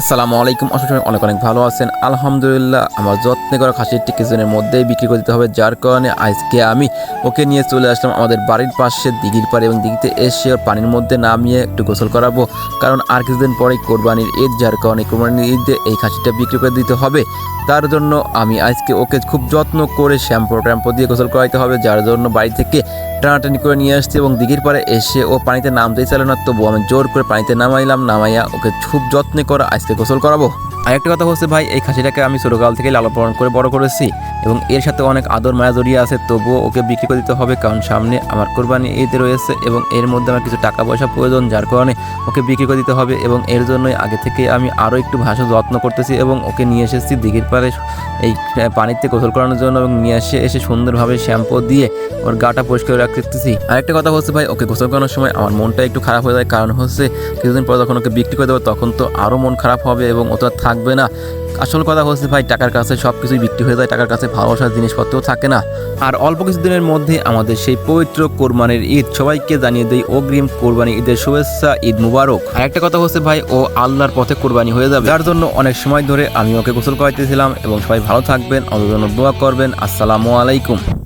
আসসালামু আলাইকুম। অসুস্থ অনেক অনেক ভালো আছেন। আলহামদুলিল্লাহ, আমার যত্নে করা খাসিটি কিছুদিনের মধ্যেই বিক্রি করে দিতে হবে, যার কারণে আজকে আমি ওকে নিয়ে চলে আসলাম আমাদের বাড়ির পাশে দিঘির পাড়ে এবং দিঘিতে এসে পানির মধ্যে নামিয়ে একটু গোসল করাবো। কারণ আর কিছুদিন পরেই কোরবানির ঈদ, যার কারণে কোরবানির ঈদে এই খাসিটা বিক্রি করে দিতে হবে। তার জন্য আমি আজকে ওকে খুব যত্ন করে শ্যাম্পু ট্যাম্পু দিয়ে গোসল করাইতে হবে, যার জন্য বাড়ি থেকে টানাটানি করে নিয়ে আসছি এবং দিঘির পাড়ে এসে ও পানিতে নামতেই চাইল না। তবু আমি জোর করে পানিতে নামাইলাম, নামাইয়া ওকে খুব যত্নে করে, আজকে গোসল করাবো। আরেকটা কথা হচ্ছে ভাই, এই খাসিটাকে আমি ছোটোকাল থেকে লালন পালন করে বড় করেছি এবং এর সাথে অনেক আদর মায়া জড়িয়ে আছে, তবুও ওকে বিক্রি করে দিতে হবে কারণ সামনে আমার কোরবানি ঈদ রয়েছে এবং এর মধ্যে আমার কিছু টাকা পয়সা প্রয়োজন, যার কারণে ওকে বিক্রি করে দিতে হবে এবং এর জন্যই আগে থেকে আমি আরও একটু ভাষা যত্ন করতেছি এবং ওকে নিয়ে এসেছি দিঘির পাড়ে এই পানিতে গোসল করানোর জন্য এবং নিয়ে এসে এসে সুন্দরভাবে শ্যাম্পু দিয়ে ওর গাটা পরিষ্কার রাখতেছি আরেকটা কথা হচ্ছে ভাই, ওকে গোসল করানোর সময় আমার মনটা একটু খারাপ হয়ে যায়। কারণ হচ্ছে কিছুদিন পর যখন ওকে বিক্রি করে দেবো, তখন তো আরও মন খারাপ হবে এবং ও আর থাকবে না। আসল কথা হচ্ছে ভাই, টাকার কাছে সব কিছুই বিক্রি হয়ে যায়, টাকার কাছে ভালোবাসার জিনিসপত্রও থাকে না। আর অল্প কিছুদিনের মধ্যে আমাদের সেই পবিত্র কোরবানির ঈদ, সবাইকে জানিয়ে দেয় অগ্রিম কোরবানি ঈদের শুভেচ্ছা, ঈদ মুবারক। আর একটা কথা হচ্ছে ভাই, ও আল্লাহর পথে কোরবানি হয়ে যাবে। যার জন্য অনেক সময় ধরে আমি ওকে গোসল করাইতেছিলাম এবং সবাই ভালো থাকবেন আমাদের জন্য দোয়া করবেন। আসসালামু আলাইকুম।